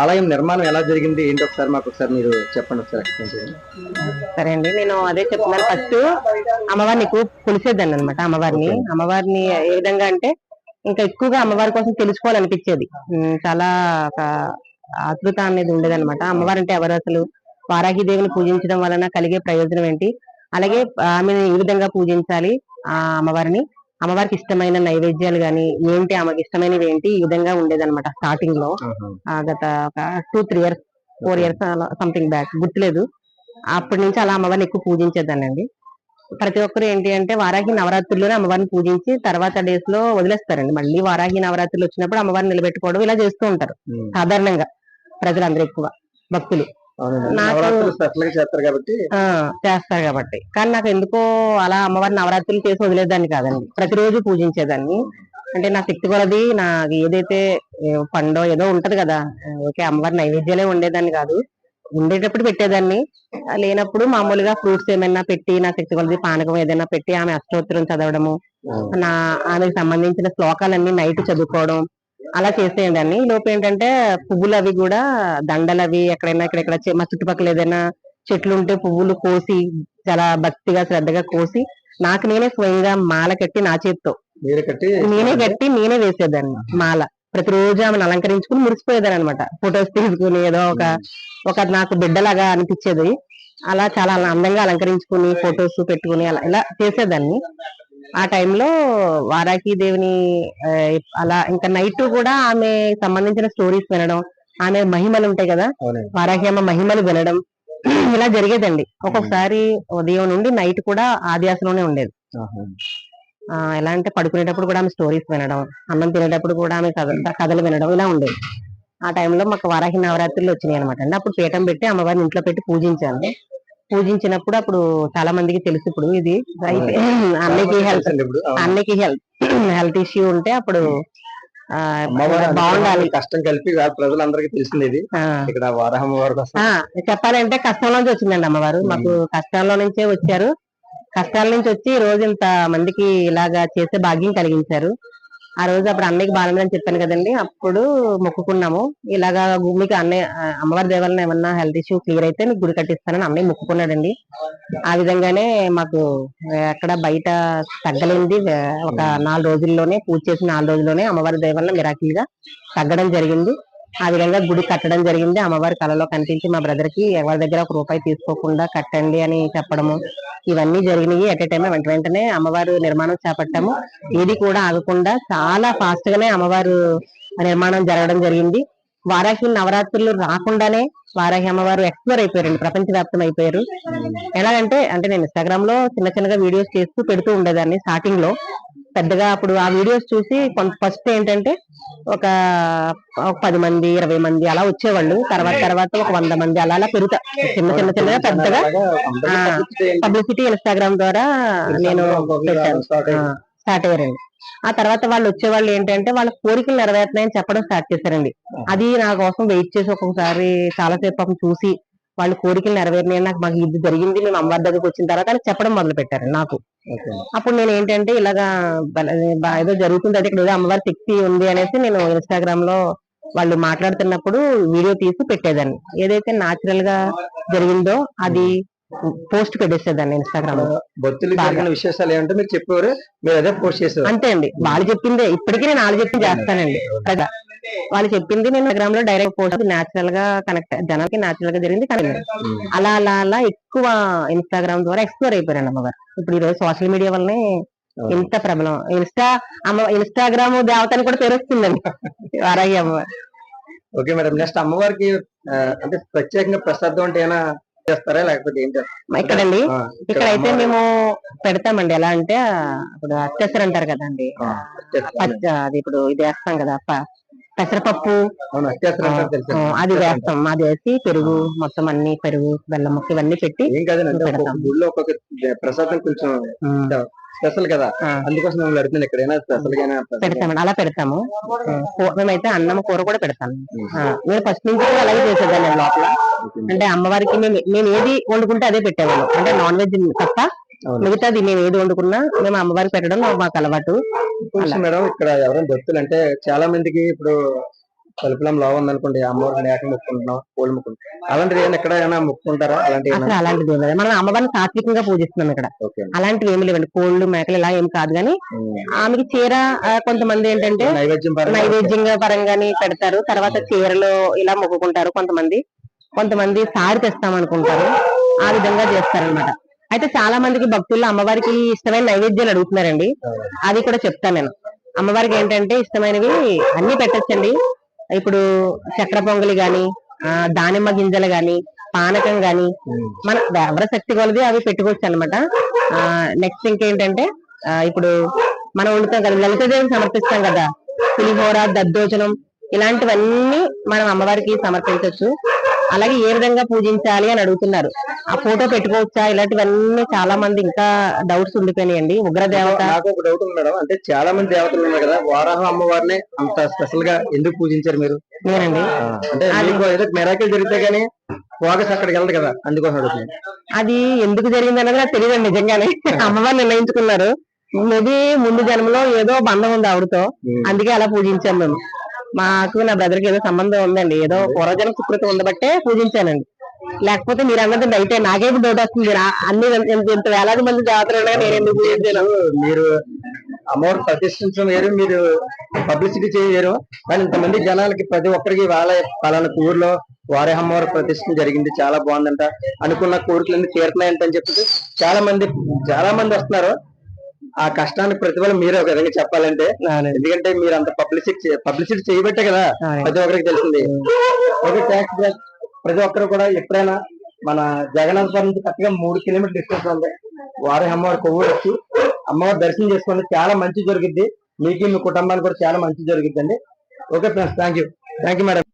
ఆలయం నిర్మాణం ఎలా జరిగింది? ఏంటి ఒకసారి మాకు ఒకసారి మీరు చెప్పండి ఒకసారి ఎక్స్ప్లెయిన్ చేయండి సరే అండి నేను అదే చెప్తున్నాను. ఫస్ట్ అమ్మవారిని ఎక్కువ కొలిసేదాన్ని అనమాట అమ్మవారిని. అమ్మవారిని ఏ విధంగా అంటే ఇంకా ఎక్కువగా అమ్మవారి కోసం తెలుసుకోవాలనిపించేది. చాలా ఒక ఆతృత అనేది ఉండేది అనమాట అమ్మవారు అంటే ఎవరు అసలు? వారాహి దేవిని పూజించడం వలన కలిగే ప్రయోజనం ఏంటి? అలాగే ఆమెను ఏ విధంగా పూజించాలి? ఆ అమ్మవారిని అమ్మవారికి ఇష్టమైన నైవేద్యాలు గాని ఏంటి? ఆమెకి ఇష్టమైనవి ఏంటి? ఈ విధంగా ఉండేదన్నమాట స్టార్టింగ్లో. ఆ గత ఒక two three years four years something back గుర్తులేదు. అప్పటి నుంచి అలా అమ్మవారిని ఎక్కువ పూజించేదానండి ప్రతి ఒక్కరు ఏంటి అంటే వారాహి నవరాత్రుల్లోనే అమ్మవారిని పూజించి తర్వాత డేస్లో వదిలేస్తారండి. మళ్ళీ వారాహి నవరాత్రులు వచ్చినప్పుడు అమ్మవారిని నిలబెట్టుకోవడం ఇలా చేస్తూ ఉంటారు. సాధారణంగా ప్రజలందరూ ఎక్కువ భక్తులు. చేస్తారు కాబట్టి చేస్తారు కాబట్టి. కానీ నాకు ఎందుకో అలా అమ్మవారి నవరాత్రులు చేసి వదిలేదాన్ని కాదండి. ప్రతిరోజు పూజించేదాన్ని. అంటే నా శక్తి కొలది నాకు ఏదైతే పండో ఏదో ఉంటది కదా ఓకే అమ్మవారి నైవేద్యాలే ఉండేదాన్ని కాదు. ఉండేటప్పుడు పెట్టేదాన్ని. లేనప్పుడు మామూలుగా ఫ్రూట్స్ ఏమైనా పెట్టి నా శక్తి కొలది పానకం ఏదైనా పెట్టి ఆమె అష్టోత్తరం చదవడము నా ఆమెకు సంబంధించిన శ్లోకాలన్నీ నైట్ చదువుకోవడం అలా చేసేయండి ఈ లోపు ఏంటంటే పువ్వులు అవి కూడా దండలు అవి ఎక్కడైనా ఇక్కడెక్కడ చె- మా చుట్టుపక్కల ఏదైనా చెట్లు ఉంటే పువ్వులు కోసి చాలా భక్తిగా శ్రద్ధగా కోసి నాకు నేనే స్వయంగా మాల కట్టి నా చేత్తో. నేనే కట్టి నేనే వేసేదాన్ని మాల. ప్రతిరోజు ఆమెను అలంకరించుకుని మురిసిపోయేదాన్ని అనమాట ఫొటోస్ తీసుకుని ఏదో ఒక ఒక నాకు బిడ్డలాగా అనిపించేది. అలా చాలా అందంగా అలంకరించుకుని ఫొటోస్ పెట్టుకుని అలా ఇలా చేసేదాన్ని. ఆ టైంలో వారాకి దేవిని అలా ఇంకా నైట్ కూడా ఆమె సంబంధించిన స్టోరీస్ వినడం ఆమె మహిమలు ఉంటాయి కదా? వారాహి అమ్మ మహిమలు వినడం ఇలా జరిగేదండి. ఒక్కొక్కసారి ఉదయం నుండి నైట్ కూడా ఆదివాసంలోనే ఉండేది. ఎలా అంటే పడుకునేటప్పుడు కూడా ఆమె స్టోరీస్ వినడం అన్నం తినేటప్పుడు కూడా ఆమె కథ కథలు వినడం ఇలా ఉండేది. ఆ టైంలో మాకు వారాహి నవరాత్రులు వచ్చినాయి అనమాట అండి. అప్పుడు పీఠం పెట్టి అమ్మవారిని ఇంట్లో పెట్టి పూజించాను పూజించినప్పుడు అప్పుడు చాలా మందికి తెలుసు ఇప్పుడు ఇది. అయితే అన్నయ్యకి హెల్త్. అన్నయ్యకి హెల్త్ హెల్త్ ఇష్యూ ఉంటే అప్పుడు బాగుండాలి. కష్టం కలిపి ప్రజలందరికీ తెలిసింది ఇది ఇక్కడ చెప్పాలంటే కష్టం నుంచి వచ్చిందండి అమ్మవారు. మాకు కష్టాల్లో నుంచే వచ్చారు. కష్టాల నుంచి వచ్చి ఈ రోజు ఇంత మందికి ఇలాగా చేసే భాగ్యం కలిగించారు. ఆ రోజు అప్పుడు అన్నయ్యకి బాగాలేదని చెప్పాను కదండి అప్పుడు మొక్కుకున్నాము. ఇలాగా మీకు అన్నయ్య అమ్మవారి దేవాలయం ఏమన్నా హెల్త్ ఇష్యూ క్లియర్ అయితే మీకు గుడి కట్టిస్తానని అన్నయ్య మొక్కుకున్నాడండి. ఆ విధంగానే మాకు ఎక్కడ బయట తగ్గలేంది ఒక నాలుగు రోజుల్లోనే పూజ చేసిన నాలుగు రోజుల్లోనే అమ్మవారి దేవాలయం మిరాకిల్గా తగ్గడం జరిగింది. ఆ విధంగా గుడి కట్టడం జరిగింది. అమ్మవారి కళలో కనిపించి మా బ్రదర్కి ఎవరి దగ్గర ఒక రూపాయి తీసుకోకుండా కట్టండి అని చెప్పడము. ఇవన్నీ జరిగినాయి. అట్ ఏ టైం వెంట వెంటనే అమ్మవారు నిర్మాణం చేపట్టాము. ఏది కూడా ఆగకుండా చాలా ఫాస్ట్ గానే అమ్మవారు నిర్మాణం జరగడం జరిగింది. వారాహి నవరాత్రులు రాకుండానే వారాహి అమ్మవారు ఎక్స్ప్లోర్ అయిపోయారండి. ప్రపంచవ్యాప్తం అయిపోయారు. ఎలాగంటే అంటే నేను ఇన్స్టాగ్రామ్లో చిన్న చిన్నగా వీడియోస్ చేస్తూ పెడుతూ ఉండేదాన్ని స్టార్టింగ్లో. పెద్దగా అప్పుడు ఆ వీడియోస్ చూసి కొంత ఫస్ట్ ఏంటంటే ఒక పది మంది ఇరవై మంది అలా వచ్చేవాళ్ళు. తర్వాత తర్వాత ఒక వంద మంది అలా అలా పెరుగుతా. చిన్న చిన్న చిన్నగా పెద్దగా. పబ్లిసిటీ ఇన్స్టాగ్రామ్ ద్వారా నేను పెట్టాను. స్టార్ట్ అయ్యారండి. ఆ తర్వాత వాళ్ళు వచ్చే వాళ్ళు ఏంటంటే వాళ్ళ కోరికలు నెరవేరుతున్నాయని చెప్పడం స్టార్ట్ చేశారండి. అది నా కోసం వెయిట్ చేసి ఒక్కొక్కసారి చాలాసేపు చూసి వాళ్ళ కోరికలు నెరవేరినాయి నాకు మాకు ఇది జరిగింది మేము అమ్మవారి దగ్గరికి వచ్చిన తర్వాత అని చెప్పడం మొదలు పెట్టారు నాకు. అప్పుడు నేను ఏంటంటే ఇలాగా ఏదో జరుగుతుంది అంటే ఇక్కడ ఏదో అమ్మవారి శక్తి ఉంది అనేసి నేను ఇన్స్టాగ్రామ్లో వాళ్ళు మాట్లాడుతున్నప్పుడు వీడియో తీసి పెట్టేదాన్ని ఏదైతే నాచురల్గా జరిగిందో అది పోస్ట్ పెట్టేసేదాన్ని ఇన్స్టాగ్రామ్లో. భక్తులు జరిగిన విశేషాలు ఏమంటే మీరు చెప్పేవారు మీరు అదే పోస్ట్ చేసేవారు. అంతే అండి. వాళ్ళు చెప్పిందే ఇప్పటికీ నేను వాళ్ళు చెప్పింది చేస్తానండి. ప్రజా. వాళ్ళు చెప్పింది నేను ఇన్స్టాగ్రామ్లో డైరెక్ట్ పోస్ట్ నాచురల్గా కనెక్ట్ జనాలకి నాచురల్గా జరిగింది కానీ అలా అలా అలా ఎక్కువ ఇన్స్టాగ్రామ్ ద్వారా ఎక్స్ప్లోర్ అయిపోయాను అమ్మగారు. ఇప్పుడు ఈ రోజు సోషల్ మీడియా వల్లనే ఇంత ప్రబలం. ఇన్స్టా అమ్మ ఇన్స్టాగ్రామ్ దేవతని కూడా పేరు వస్తుందండి వారాహి అమ్మవారు. Okay madam. నెక్స్ట్ అమ్మవారికి అంటే ప్రత్యేకంగా ప్రసాదం అంటే ఏమైనా చేస్తారా? లేకపోతే ఏం చేస్తారు? ఇక్కడండి. ఆ, ఇక్కడైతే మేము పెడతామండి. ఎలా అంటే ఇప్పుడు అత్యసర అంటారు కదండి. అది ఇప్పుడు ఇది వేస్తాం కదా పెసరపప్పు. అది వేస్తాం. అది వేసి పెరుగు మొత్తం అన్ని పెరుగు బెల్లం ముక్క ఇవన్నీ పెట్టి ఏం కాదండి ప్రసాదం కొంచెం స్పెషల్ కదా. అందుకోసం మేము అడుగుతున్నాను ఎక్కడైనా స్పెషల్ ప్రసాదం పెడతామండి అలా పెడతాము. మేమైతే అన్నం కూర కూడా పెడతాము. నేను ఫస్ట్ నుంచి కూడా అలాగే చేసేదాన్ని లోపల. అంటే అమ్మవారికి మేము మేము ఏది వండుకుంటే అదే పెట్టేవాళ్ళం. అంటే నాన్ వెజ్ తప్ప. మిగతాది మేము ఏది వండుకున్నా మేము అమ్మవారికి పెట్టడం మాకు అలవాటు. మేడం ఇక్కడ ఎవరైనా భక్తులు అంటే చాలా మందికి ఇప్పుడు తలుపులం లో ఉందనుకోండి అమ్మవారికి మేక మొక్కుంటున్నాం కోళ్ళు మొక్కుంటున్నాం అలాంటిది ఏమైనా ఎక్కడ ఏమైనా మొక్కుంటారా? అలాంటి అసలు అలాంటిది ఏం లేదు. మనం అమ్మవారిని సాత్వికంగా పూజిస్తున్నాం ఇక్కడ. ఓకే. అలాంటివి ఏమి లేవండి. కోళ్ళు మేకలు ఇలా ఏం కాదు కానీ ఆమెకి చీర ఆ, కొంతమంది ఏంటంటే నైవేద్యం పరంగా నైవేద్యంగా పరంగాని పెడతారు. తర్వాత చీరలు ఇలా మొక్కుకుంటారు కొంతమంది. కొంతమంది సారి తెస్తాం అనుకుంటారు. ఆ విధంగా చేస్తారన్నమాట. అయితే చాలా మందికి భక్తులు అమ్మవారికి ఇష్టమైన నైవేద్యాలు అడుగుతున్నారండి. అది కూడా చెప్తాను నేను. అమ్మవారికి ఏంటంటే ఇష్టమైనవి అన్ని పెట్టచ్చండి. ఇప్పుడు చక్ర పొంగలి గాని ఆ, దానిమ్మ గింజలు గాని పానకం గాని మన ఎవరి శక్తి కొలది అవి పెట్టుకోవచ్చు అనమాట నెక్స్ట్ ఇంకేంటంటే ఆ, ఇప్పుడు మనం వండుతాం కదా లలితాదేవికి సమర్పిస్తాం కదా పులిహోర దద్దోజనం ఇలాంటివన్నీ మనం అమ్మవారికి సమర్పించవచ్చు. అలాగే ఏ విధంగా పూజించాలి అని అడుగుతున్నారు. ఆ ఫోటో పెట్టుకోవచ్చా? ఇలాంటివన్నీ చాలా మంది ఇంకా డౌట్స్ ఉండిపోయినాయండి. ఉగ్ర దేవత నాకు ఒక డౌట్ ఉంది మేడం. అంటే చాలా మంది దేవతలు ఉన్నారు కదా వారాహ అమ్మవారిని అంత స్పెషల్గా ఎందుకు పూజించారు మీరు? నేనండి. అంటే ఏదో మెరాకిల్ జరిగితే గానీ ఫోకస్ అక్కడికి వెళ్ళదు కదా అందుకోసం అడుగుతున్నాను అది ఎందుకు జరిగింది అన్నది నాకు తెలియదు నిజంగానే. అమ్మవారు నిర్ణయించుకున్నారు. మేబీ ముందు జన్మలో ఏదో బంధం ఉంది ఆవిడతో. అందుకే అలా పూజించాం మేము. మాకు నా బ్రదర్కి ఏదో సంబంధం ఉందండి. ఏదో పూర్వజన్మ సుకృతి ఉండబట్టే పూజించానండి. లేకపోతే మీరు అన్నది అయితే నాకే డౌట్ వస్తుంది అన్ని ఇంత- వేలాది మంది జాతరలు ఉండగా నేను ఎందుకు పూజించాను? మీరు అమ్మవారు ప్రతిష్ఠించడం వేరు మీరు పబ్లిసిటీ చేయ వేరు. కానీ ఇంతమంది జనాలకి ప్రతి ఒక్కరికి వాళ్ళ పలానా ఊర్లో వారే అమ్మవారి ప్రతిష్ఠ జరిగింది. చాలా బాగుందంట. అనుకున్న కోరికలన్నీ తీరుతున్నాయంట అని చెప్పి చాలా మంది చాలా మంది వస్తున్నారు. ఆ కష్టానికి ప్రతిఫలం మీరే ఒక విధంగా చెప్పాలంటే. ఎందుకంటే మీరు అంత పబ్లిసిటీ పబ్లిసిటీ చేయబట్టే కదా ప్రతి ఒక్కరికి తెలిసింది. ప్రతి ఒక్కరు కూడా ఎప్పుడైనా మన జగన్నాథపురం నుంచి కరెక్ట్గా మూడు కిలోమీటర్ డిస్టెన్స్ ఉంది. వారి అమ్మవారి కొవ్వూరు వచ్చి అమ్మవారి దర్శనం చేసుకోండి. చాలా మంచి జరుగుద్ది. మీకు మీ కుటుంబానికి కూడా చాలా మంచి జరుగుద్దండి. Okay friends thank you. Thank you madam.